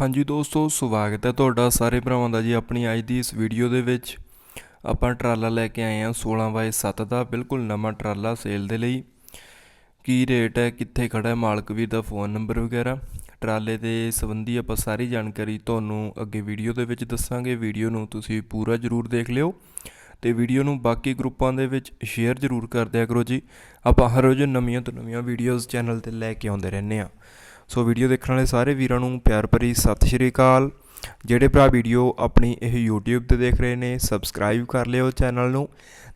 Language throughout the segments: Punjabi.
ਹਾਂਜੀ ਦੋਸਤੋ, ਸਵਾਗਤ ਹੈ ਤੁਹਾਡਾ ਸਾਰੇ ਭਰਾਵਾਂ ਦਾ ਜੀ ਆਪਣੀ ਅੱਜ ਦੀ ਇਸ ਵੀਡੀਓ ਦੇ ਵਿੱਚ। ਆਪਾਂ ਟਰਾਲਾ ਲੈ ਕੇ ਆਏ ਹਾਂ 16 ਬਾਈ 7 ਦਾ, ਬਿਲਕੁਲ ਨਵਾਂ ਟਰਾਲਾ ਸੇਲ ਦੇ ਲਈ। ਕੀ ਰੇਟ ਹੈ, ਕਿੱਥੇ ਖੜਾ ਹੈ, ਮਾਲਕ ਵੀਰ ਦਾ ਫੋਨ ਨੰਬਰ ਵਗੈਰਾ। ਟਰਾਲੇ ਦੇ ਸੰਬੰਧੀ ਆਪਾਂ ਸਾਰੀ ਜਾਣਕਾਰੀ ਤੁਹਾਨੂੰ ਅੱਗੇ ਵੀਡੀਓ ਦੇ ਵਿੱਚ ਦੱਸਾਂਗੇ। ਵੀਡੀਓ ਨੂੰ ਤੁਸੀਂ ਪੂਰਾ ਜ਼ਰੂਰ ਦੇਖ ਲਿਓ। ਤੇ ਵੀਡੀਓ ਨੂੰ ਬਾਕੀ ਗਰੁੱਪਾਂ ਦੇ ਵਿੱਚ ਸ਼ੇਅਰ ਜ਼ਰੂਰ ਕਰ ਦਿਆ ਕਰੋ ਜੀ। ਆਪਾਂ ਹਰ ਰੋਜ਼ ਨਵੀਆਂ ਤੋਂ ਨਵੀਆਂ ਵੀਡੀਓਜ਼ ਚੈਨਲ ਤੇ ਲੈ ਕੇ ਆਉਂਦੇ ਰਹਿੰਦੇ ਆ ਸੋ ਵੀਡੀਓ ਦੇਖਣ ਵਾਲੇ ਸਾਰੇ ਵੀਰਾਂ ਨੂੰ ਪਿਆਰ ਭਰੀ ਸਤਿ ਸ਼੍ਰੀ ਅਕਾਲ। ਜਿਹੜੇ ਭਰਾ ਵੀਡੀਓ ਆਪਣੀ ਇਹ YouTube ਤੇ ਦੇਖ ਰਹੇ ਨੇ ਸਬਸਕ੍ਰਾਈਬ ਕਰ ਲਿਓ ਚੈਨਲ ਨੂੰ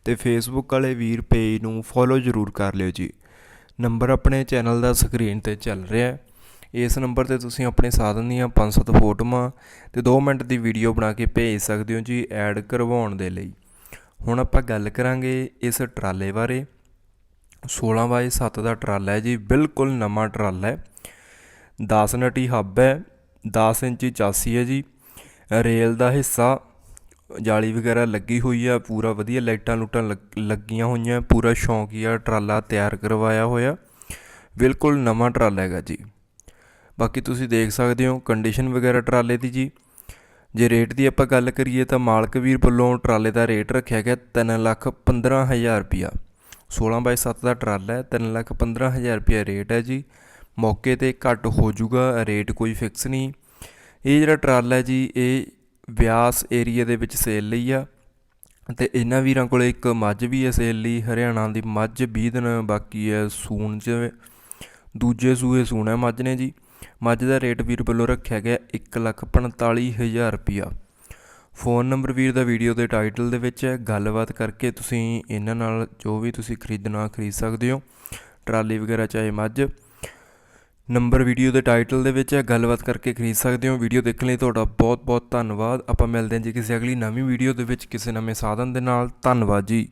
ਤੇ Facebook ਵਾਲੇ ਵੀਰ ਪੇਜ ਨੂੰ ਫੋਲੋ ਜ਼ਰੂਰ ਕਰ ਲਿਓ ਜੀ। ਨੰਬਰ ਆਪਣੇ ਚੈਨਲ ਦਾ ਸਕਰੀਨ ਤੇ ਚੱਲ ਰਿਹਾ ਹੈ। ਇਸ ਨੰਬਰ ਤੇ ਤੁਸੀਂ ਆਪਣੇ ਸਾਧਨ ਦੀਆਂ 5-7 ਫੋਟੋਆਂ ਤੇ 2 ਮਿੰਟ ਦੀ ਵੀਡੀਓ ਬਣਾ ਕੇ ਭੇਜ ਸਕਦੇ ਹੋ ਜੀ ਐਡ ਕਰਵਾਉਣ ਦੇ ਲਈ। ਹੁਣ ਆਪਾਂ ਗੱਲ ਕਰਾਂਗੇ ਇਸ ਟਰਾਲੇ ਬਾਰੇ। 16 ਬਾਏ 7 ਦਾ ਟਰਾਲਾ ਹੈ ਜੀ, ਬਿਲਕੁਲ ਨਵਾਂ ਟਰਾਲਾ ਹੈ। 10 ਨਟੀ ਹੱਬ ਹੈ 10 ਇੰਚੀ ਚਾਸੀ ਹੈ ਜੀ। ਰੇਲ ਦਾ ਹਿੱਸਾ, ਜਾਲੀ ਵਗੈਰਾ ਲੱਗੀ ਹੋਈ ਆ ਪੂਰਾ ਵਧੀਆ ਲਾਈਟਾਂ ਲੂਟਾਂ ਲੱਗ- ਲੱਗੀਆਂ ਹੋਈਆਂ, ਪੂਰਾ ਸ਼ੌਂਕੀਆ ਟਰਾਲਾ ਤਿਆਰ ਕਰਵਾਇਆ ਹੋਇਆ। ਬਿਲਕੁਲ ਨਵਾਂ ਟਰਾਲਾ ਹੈਗਾ ਜੀ। ਬਾਕੀ ਤੁਸੀਂ ਦੇਖ ਸਕਦੇ ਹੋ ਕੰਡੀਸ਼ਨ ਵਗੈਰਾ ਟਰਾਲੇ ਦੀ ਜੀ। ਜੇ ਰੇਟ ਦੀ ਆਪਾਂ ਗੱਲ ਕਰੀਏ ਤਾਂ ਮਾਲਕ ਵੀਰ ਵੱਲੋਂ ਟਰਾਲੇ ਦਾ ਰੇਟ ਰੱਖਿਆ ਗਿਆ 3 ਲੱਖ 15 ਹਜ਼ਾਰ ਰੁਪਿਆ 16 ਬਾਈ 7 ਦਾ ਟਰਾਲਾ ਹੈ 3 ਲੱਖ 15 ਹਜ਼ਾਰ ਰੁਪਿਆ ਰੇਟ ਹੈ ਜੀ। ਮੌਕੇ ਤੇ ਘੱਟ ਹੋ ਜਾਊਗਾ, ਰੇਟ ਕੋਈ ਫਿਕਸ ਨਹੀਂ। ਇਹ ਜਿਹੜਾ ਟਰਾਲਾ ਹੈ ਜੀ, ਇਹ ਬਿਆਸ ਏਰੀਆ ਦੇ ਵਿੱਚ ਸੇਲ ਲਈ ਆ ਤੇ ਇਹਨਾਂ ਵੀਰਾਂ ਕੋਲੇ ਇੱਕ ਮੱਝ ਵੀ ਹੈ ਸੇਲ ਲਈ, ਹਰਿਆਣਾ ਦੀ ਮੱਝ 20 ਦਿਨ ਬਾਕੀ ਹੈ ਸੂਣ 'ਚ। ਦੂਜੇ ਸੂਏ ਸੂਣਾ ਮੱਝ ਨੇ ਜੀ। ਮੱਝ ਦਾ ਰੇਟ ਵੀਰ ਵੱਲੋਂ ਰੱਖਿਆ ਗਿਆ 145000 ਰੁਪਿਆ ਫੋਨ ਨੰਬਰ ਵੀਰ ਦਾ ਵੀਡੀਓ ਦੇ ਟਾਈਟਲ ਦੇ ਵਿੱਚ ਹੈ। ਗੱਲਬਾਤ ਕਰਕੇ ਤੁਸੀਂ ਇਹਨਾਂ ਨਾਲ ਜੋ ਵੀ ਤੁਸੀਂ ਖਰੀਦਣਾ ਖਰੀਦ ਸਕਦੇ ਹੋ, ਟਰਾਲੀ ਵਗੈਰਾ ਚਾਹੇ ਮੱਝ। ਨੰਬਰ ਵੀਡੀਓ ਦੇ ਟਾਈਟਲ ਦੇ ਵਿੱਚ ਹੈ, ਗੱਲਬਾਤ ਕਰਕੇ ਖਰੀਦ ਸਕਦੇ ਹੋ। ਵੀਡੀਓ ਦੇਖਣ ਲਈ ਤੁਹਾਡਾ ਬਹੁਤ ਬਹੁਤ ਧੰਨਵਾਦ। ਆਪਾਂ ਮਿਲਦੇ ਹਾਂ ਜੀ ਕਿਸੇ ਅਗਲੀ ਨਵੀਂ ਵੀਡੀਓ ਦੇ ਵਿੱਚ ਕਿਸੇ ਨਵੇਂ ਸਾਧਨ ਦੇ ਨਾਲ। ਧੰਨਵਾਦ ਜੀ।